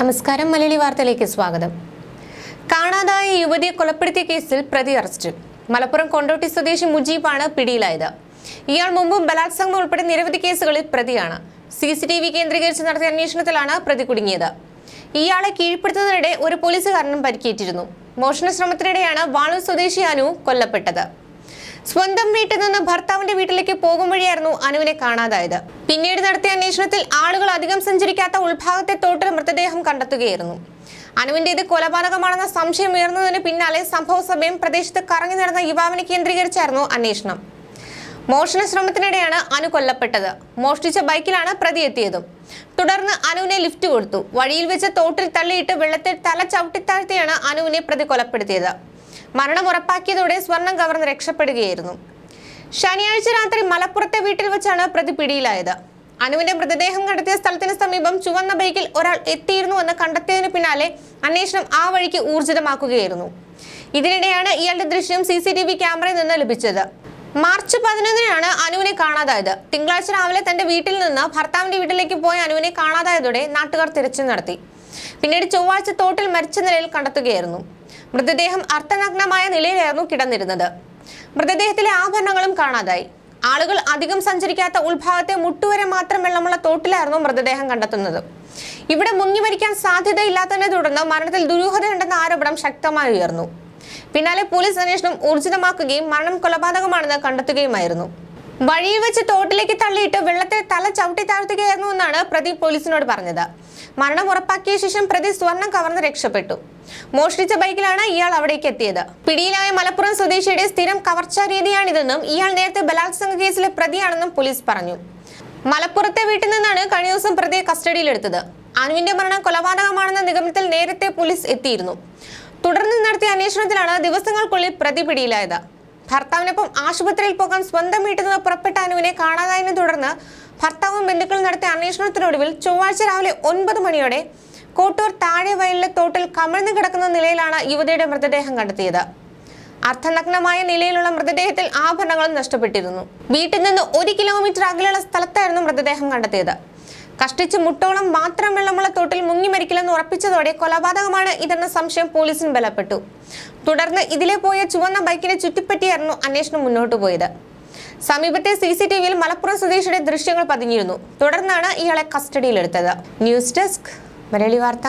നമസ്കാരം. മലയാളി വാർത്തയിലേക്ക് സ്വാഗതം. കാണാതായ യുവതിയെ കൊലപ്പെടുത്തിയ കേസിൽ പ്രതി അറസ്റ്റ്. മലപ്പുറം കൊണ്ടോട്ടി സ്വദേശി മുജീബാണ് പിടിയിലായത്. ഇയാൾ മുമ്പും ബലാത്സംഗം ഉൾപ്പെടെ നിരവധി കേസുകളിൽ പ്രതിയാണ്. സി സി ടി വി കേന്ദ്രീകരിച്ച് നടത്തിയ അന്വേഷണത്തിലാണ് പ്രതി കുടുങ്ങിയത്. ഇയാളെ കീഴ്പ്പെടുത്തുന്നതിനിടെ ഒരു പോലീസുകാരനും പരിക്കേറ്റിരുന്നു. മോഷണ ശ്രമത്തിനിടെയാണ് വാളൂർ സ്വദേശി അനു കൊല്ലപ്പെട്ടത്. സ്വന്തം വീട്ടിൽ നിന്ന് ഭർത്താവിന്റെ വീട്ടിലേക്ക് പോകും വഴിയായിരുന്നു അനുവിനെ കാണാതായത്. പിന്നീട് നടത്തിയ അന്വേഷണത്തിൽ ആളുകൾ അധികം സഞ്ചരിക്കാത്ത ഉൾഭാഗത്തെ തോട്ടിൽ മൃതദേഹം കണ്ടെത്തുകയായിരുന്നു. അനുവിന്റേത് കൊലപാതകമാണെന്ന സംശയം ഉയർന്നതിന് പിന്നാലെ സംഭവ സമയം പ്രദേശത്ത് കറങ്ങി നടന്ന യുവാവിനെ കേന്ദ്രീകരിച്ചായിരുന്നു അന്വേഷണം. മോഷണ ശ്രമത്തിനിടെയാണ് അനു കൊല്ലപ്പെട്ടത്. മോഷ്ടിച്ച ബൈക്കിലാണ് പ്രതി എത്തിയതും. തുടർന്ന് അനുവിനെ ലിഫ്റ്റ് കൊടുത്തു. വഴിയിൽ വെച്ച് തോട്ടിൽ തള്ളിയിട്ട് വെള്ളത്തിൽ തല ചവിട്ടിത്താഴ്ത്തിയാണ് അനുവിനെ പ്രതി കൊലപ്പെടുത്തിയത്. മരണം ഉറപ്പാക്കിയതോടെ സ്വർണം ഗവർണർ രക്ഷപ്പെടുകയായിരുന്നു. ശനിയാഴ്ച രാത്രി മലപ്പുറത്തെ വീട്ടിൽ വെച്ചാണ് പ്രതി പിടിയിലായത്. അനുവിന്റെ മൃതദേഹം കണ്ടെത്തിയ സ്ഥലത്തിന് സമീപം ചുവന്ന ബൈക്കിൽ ഒരാൾ എത്തിയിരുന്നുവെന്ന് കണ്ടെത്തിയതിനു പിന്നാലെ അന്വേഷണം ആ വഴിക്ക് ഊർജിതമാക്കുകയായിരുന്നു. ഇതിനിടെയാണ് ഇയാളുടെ ദൃശ്യം സി സി ടി വി ക്യാമറയിൽ നിന്ന് ലഭിച്ചത്. മാർച്ച് പതിനൊന്നിനാണ് അനുവിനെ കാണാതായത്. തിങ്കളാഴ്ച രാവിലെ തന്റെ വീട്ടിൽ നിന്ന് ഭർത്താവിന്റെ വീട്ടിലേക്ക് പോയ അനുവിനെ കാണാതായതോടെ നാട്ടുകാർ തിരച്ചിൽ നടത്തി. പിന്നീട് ചൊവ്വാഴ്ച തോട്ടിൽ മരിച്ച നിലയിൽ കണ്ടെത്തുകയായിരുന്നു. മൃതദേഹം അർത്ഥനഗ്നമായ നിലയിലായിരുന്നു കിടന്നിരുന്നത്. മൃതദേഹത്തിലെ ആഭരണങ്ങളും കാണാതായി. ആളുകൾ അധികം സഞ്ചരിക്കാത്ത ഉൾഭാഗത്തെ മുട്ടുവരെ മാത്രം വെള്ളമുള്ള തോട്ടിലായിരുന്നു മൃതദേഹം കണ്ടെത്തുന്നത്. ഇവിടെ മുങ്ങി മരിക്കാൻ സാധ്യതയില്ലാത്തതിനെ തുടർന്ന് മരണത്തിൽ ദുരൂഹതയുണ്ടെന്ന ആരോപണം ശക്തമായി ഉയർന്നു. പിന്നാലെ പോലീസ് അന്വേഷണം ഊർജിതമാക്കുകയും മരണം കൊലപാതകമാണെന്ന് കണ്ടെത്തുകയുമായിരുന്നു. വഴിയിൽ വെച്ച് തോട്ടിലേക്ക് തള്ളിയിട്ട് വെള്ളത്തിൽ തല ചവിട്ടി താഴ്ത്തുകയായിരുന്നു എന്നാണ് പ്രതി പോലീസിനോട് പറഞ്ഞത്. മരണം ഉറപ്പാക്കിയ ശേഷം പ്രതി സ്വർണം കവർന്ന് രക്ഷപ്പെട്ടു. മോഷ്ടിച്ച ബൈക്കിലാണ് ഇയാൾ അവിടേക്ക് എത്തിയത്. പിടിയിലായ മലപ്പുറം സ്വദേശിയുടെ സ്ഥിരം കവർച്ചാ രീതിയാണിതെന്നും ഇയാൾ നേരത്തെ ബലാത്സംഗ കേസിലെ പ്രതിയാണെന്നും പോലീസ് പറഞ്ഞു. മലപ്പുറത്തെ വീട്ടിൽ നിന്നാണ് കഴിഞ്ഞ ദിവസം പ്രതിയെ കസ്റ്റഡിയിലെടുത്തത്. അനുവിന്റെ മരണം കൊലപാതകമാണെന്ന നിഗമനത്തിൽ നേരത്തെ പോലീസ് എത്തിയിരുന്നു. തുടർന്ന് നടത്തിയ അന്വേഷണത്തിലാണ് ദിവസങ്ങൾക്കുള്ളിൽ പ്രതി പിടിയിലായത്. ഭർത്താവിനൊപ്പം ആശുപത്രിയിൽ പോകാൻ സ്വന്തം വീട്ടിൽ നിന്ന് പുറപ്പെട്ട അനുവിനെ കാണാതായതിനെ തുടർന്ന് ഭർത്താവും ബന്ധുക്കളും നടത്തിയ അന്വേഷണത്തിനൊടുവിൽ ചൊവ്വാഴ്ച രാവിലെ ഒൻപത് മണിയോടെ കോട്ടൂർ താഴെ വയലിലെ തോട്ടിൽ കമഴ്ന്നു കിടക്കുന്ന നിലയിലാണ് യുവതിയുടെ മൃതദേഹം കണ്ടെത്തിയത്. അർദ്ധനഗ്നമായ നിലയിലുള്ള മൃതദേഹത്തിൽ ആഭരണങ്ങളും നഷ്ടപ്പെട്ടിരുന്നു. വീട്ടിൽ നിന്ന് ഒരു കിലോമീറ്റർ അകലെയുള്ള സ്ഥലത്തായിരുന്നു മൃതദേഹം കണ്ടെത്തിയത്. കഷ്ടിച്ച് മുട്ടോളം മാത്രം വെള്ളമുള്ള തോട്ടിൽ മുങ്ങി മരിക്കില്ലെന്ന് ഉറപ്പിച്ചതോടെ കൊലപാതകമാണ് ഇതെന്ന സംശയം പോലീസിന് ബലപ്പെട്ടു. തുടർന്ന് ഇതിലെ പോയ ചുവന്ന ബൈക്കിനെ ചുറ്റിപ്പറ്റിയായിരുന്നു അന്വേഷണം മുന്നോട്ട് പോയത്. സമീപത്തെ സി സി ടി വിയിൽ മലപ്പുറം സ്വദേശിയുടെ ദൃശ്യങ്ങൾ പതിഞ്ഞിരുന്നു. തുടർന്നാണ് ഇയാളെ കസ്റ്റഡിയിലെടുത്തത്. ന്യൂസ് ഡെസ്ക് മലയാളി വാർത്ത.